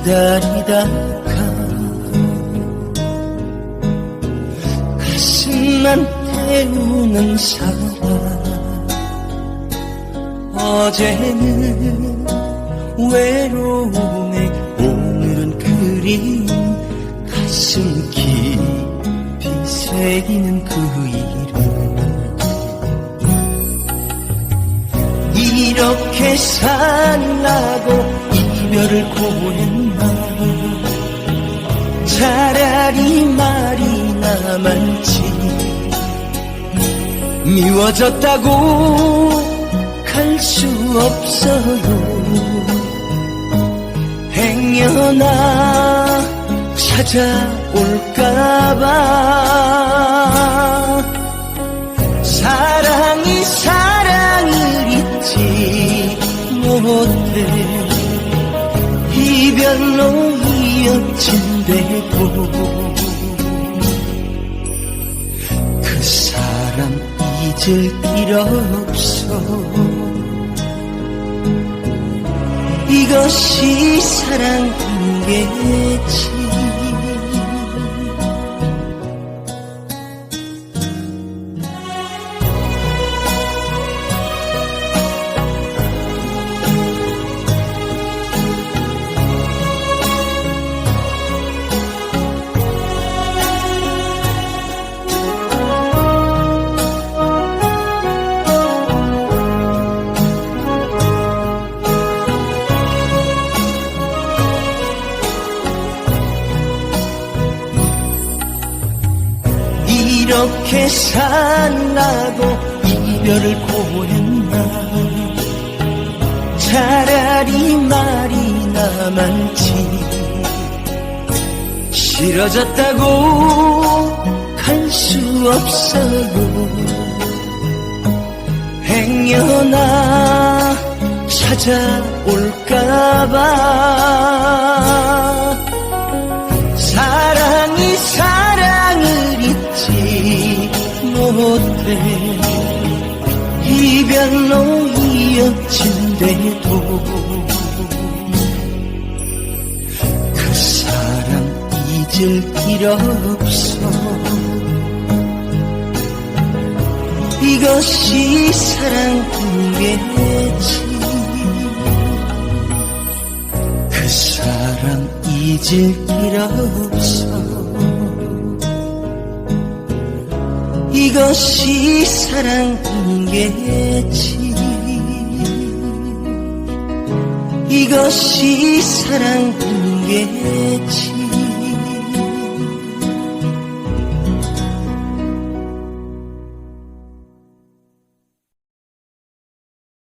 기다리다가. 가슴만 태우는 사랑 어제는 외로움에 오늘은 그리움 가슴 깊이 새기는 그 이름. 이렇게 살라고 이별을 고했나 차라리 말이 남았지 미워졌다고 갈 수 없어요. 행여나 찾아올까봐. 사랑이 사랑을 잊지 못해 이별로 이어진대고 그 사람 잊을 길 없어. 이것이 사랑이겠지 이렇게 살라고 이별을 고했나? 차라리 말이 남았지. 싫어졌다고 갈수 없어요 행여나 찾아올까봐 못해. 이별로 이어진대도 그 사람 잊을 길 없어. 이것이 사랑이겠지. 그 사람 잊을 길 없어 이것이 사랑이겠지. 이것이 사랑이겠지